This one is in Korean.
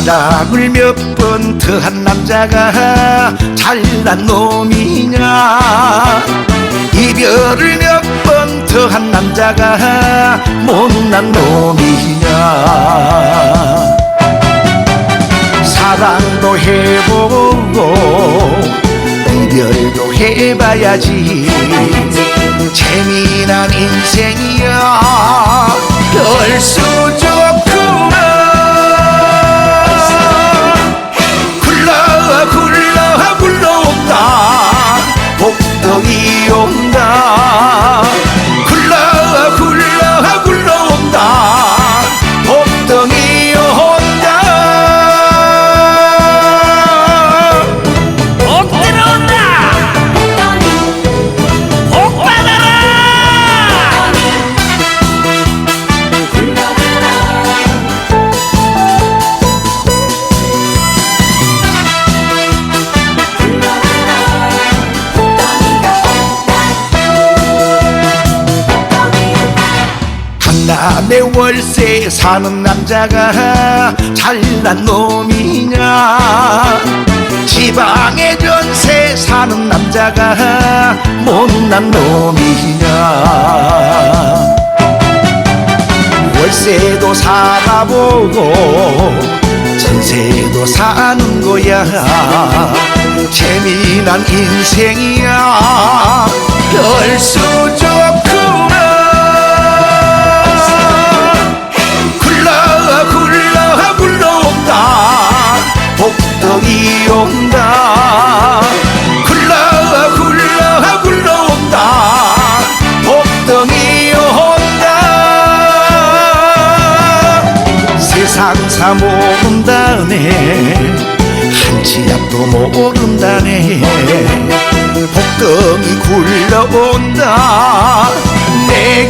사랑을 몇 번 더한 남자가 잘난 놈이냐? 이별을 몇 번 더한 남자가 못난 놈이냐? 사랑도 해보고 이별도 해봐야지. 재미난 인생이야 강남에 월세 사는 남자가 잘난 놈이냐? 지방에 전세 사는 남자가 못난 놈이냐? 월세도 살아보고 전세도 사는 거야. 재미난 인생이야. 별수 좋 복덩이 온다. 굴러 굴러 굴러 온다. 복덩이 온다. 세상 사 모른다네. 한치 앞도 모른다네. 복덩이 굴러온다. 내